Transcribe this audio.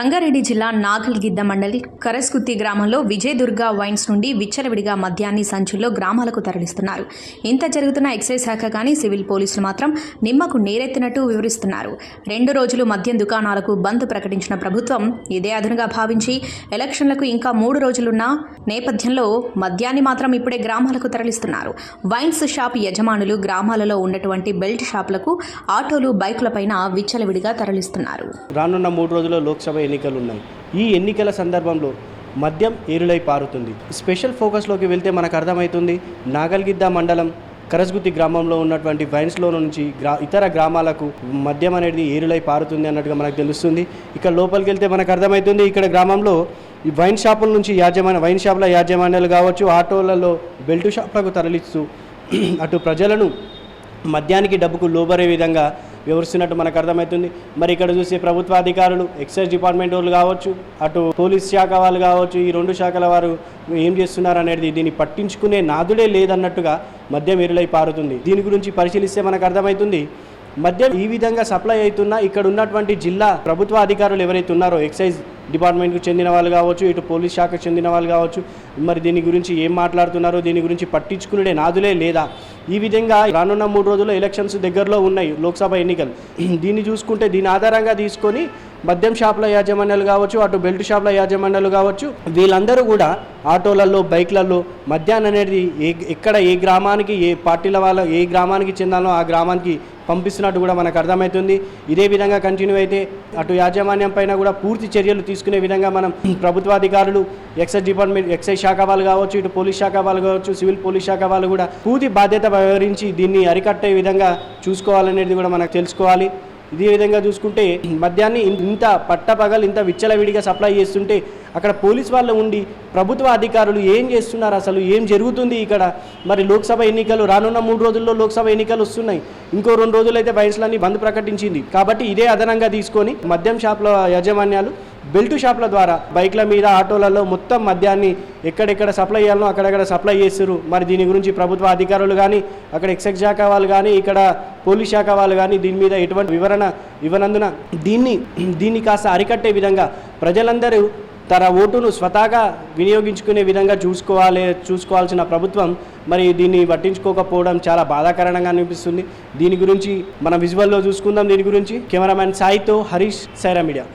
రంగారెడ్డి జిల్లా నాగల్గిద్ద మండలి కరస్కుత్తి గ్రామంలో విజయదుర్గ వైన్స్ నుండి విచ్చలవిడిగా మద్యాన్ని సంచుల్లో గ్రామాలకు తరలిస్తున్నారు. ఇంత జరుగుతున్న ఎక్సైజ్ శాఖ కానీ సివిల్ పోలీసులు మాత్రం నిమ్మకు నేరెత్తినట్టు వివరిస్తున్నారు. రెండు రోజులు మద్యం దుకాణాలకు బంద్ ప్రకటించిన ప్రభుత్వం ఇదే అదనుగా భావించి ఎలక్షన్లకు ఇంకా మూడు రోజులున్న నేపథ్యంలో మద్యాన్ని మాత్రం ఇప్పుడే గ్రామాలకు తరలిస్తున్నారు. వైన్స్ షాప్ యజమానులు గ్రామాలలో ఉన్నటువంటి బెల్ట్ షాపులకు ఆటోలు బైకులపైన విచ్చలవిడిగా తరలిస్తున్నారు. రానున్న మూడు రోజుల్లో లోక్సభ ఎన్నికలు ఉన్నాయి ఈ ఎన్నికల సందర్భంలో మద్యం ఏరులై పారుతుంది. స్పెషల్ ఫోకస్లోకి వెళ్తే మనకు అర్థమవుతుంది నాగల్గిద్ద మండలం కరస్గుత్తి గ్రామంలో ఉన్నటువంటి వైన్స్లో నుంచి గ్రా ఇతర గ్రామాలకు మద్యం అనేది ఏరులై పారుతుంది అన్నట్టుగా మనకు తెలుస్తుంది. ఇక్కడ లోపలికి వెళ్తే మనకు అర్థమవుతుంది ఇక్కడ గ్రామంలో ఈ వైన్ షాపుల నుంచి యాజమాన్య వైన్ షాపుల యాజమాన్యాలు కావచ్చు ఆటోలలో బెల్ట్ షాపులకు తరలిస్తూ అటు ప్రజలను మద్యానికి డబ్బుకు లోబరే విధంగా వివరిస్తున్నట్టు మనకు అర్థమవుతుంది. మరి ఇక్కడ చూసే ప్రభుత్వ అధికారులు ఎక్సైజ్ డిపార్ట్మెంట్ వాళ్ళు కావచ్చు అటు పోలీస్ శాఖ వాళ్ళు కావచ్చు ఈ రెండు శాఖల వారు ఏం చేస్తున్నారు అనేది దీన్ని పట్టించుకునే నాదుడే లేదన్నట్టుగా మద్యం ఎరులై పారుతుంది. దీని గురించి పరిశీలిస్తే మనకు అర్థమవుతుంది. మద్యం ఈ విధంగా సప్లై అవుతున్న ఇక్కడ ఉన్నటువంటి జిల్లా ప్రభుత్వ అధికారులు ఎవరైతే ఉన్నారో ఎక్సైజ్ డిపార్ట్మెంట్కు చెందిన వాళ్ళు కావచ్చు ఇటు పోలీస్ శాఖకు చెందిన వాళ్ళు కావచ్చు మరి దీని గురించి ఏం మాట్లాడుతున్నారో దీని గురించి పట్టించుకునే నాదులే లేదా? ఈ విధంగా రానున్న మూడు రోజుల్లో ఎలక్షన్స్ దగ్గరలో ఉన్నాయి లోక్సభ ఎన్నికలు. దీన్ని చూసుకుంటే దీని ఆధారంగా తీసుకొని మద్యం షాపుల యాజమాన్యాలు కావచ్చు అటు బెల్ట్ షాపుల యాజమాన్యాలు కావచ్చు వీళ్ళందరూ కూడా ఆటోలలో బైక్లలో మద్యాన్ని అనేది ఏ ఎక్కడ ఏ గ్రామానికి ఏ పార్టీల వాళ్ళ ఏ గ్రామానికి చెందాలో ఆ గ్రామానికి పంపిస్తున్నట్టు కూడా మనకు అర్థమవుతుంది. ఇదే విధంగా కంటిన్యూ అయితే అటు యాజమాన్యం పైన కూడా పూర్తి చర్యలు తీసుకునే విధంగా మనం ప్రభుత్వాధికారులు ఎక్సైజ్ డిపార్ట్మెంట్ ఎక్సైజ్ శాఖ వాళ్ళు కావచ్చు ఇటు పోలీస్ శాఖ వాళ్ళు కావచ్చు సివిల్ పోలీస్ శాఖ వాళ్ళు కూడా పూర్తి బాధ్యత వ్యవహరించి దీన్ని అరికట్టే విధంగా చూసుకోవాలనేది కూడా మనకు తెలుసుకోవాలి. ఇదే విధంగా చూసుకుంటే మద్యాన్ని ఇంత పట్టపగలు ఇంత విచ్చలవిడిగా సప్లై చేస్తుంటే అక్కడ పోలీస్ వాళ్ళు ఉండి ప్రభుత్వ అధికారులు ఏం చేస్తున్నారు అసలు? ఏం జరుగుతుంది ఇక్కడ? మరి లోక్సభ ఎన్నికలు రానున్న మూడు రోజుల్లో లోక్సభ ఎన్నికలు వస్తున్నాయి. ఇంకో రెండు రోజులైతే వైన్స్లన్నీ బంద్ ప్రకటించింది. కాబట్టి ఇదే అదనంగా తీసుకొని మద్యం షాపుల యాజమాన్యాలు బెల్ట్ షాప్ల ద్వారా బైక్ల మీద ఆటోలలో మొత్తం మద్యాన్ని ఎక్కడెక్కడ సప్లై చేయాలనో అక్కడక్కడ సప్లై చేస్తారు మరి దీని గురించి ప్రభుత్వ అధికారులు కానీ అక్కడ ఎక్సైజ్ శాఖ వాళ్ళు కానీ ఇక్కడ పోలీస్ శాఖ వాళ్ళు కానీ దీని మీద ఎటువంటి వివరణ ఇవ్వనందున దీన్ని దీన్ని కాస్త అరికట్టే విధంగా ప్రజలందరూ తన ఓటును స్వతహాగా వినియోగించుకునే విధంగా చూసుకోవాలి చూసుకోవాల్సిన ప్రభుత్వం మరి దీన్ని పట్టించుకోకపోవడం చాలా బాధాకరంగా అనిపిస్తుంది. దీని గురించి మనం విజువల్లో చూసుకుందాం. దీని గురించి కెమెరామ్యాన్ సాయితో హరీష్ సైరా మీడియా.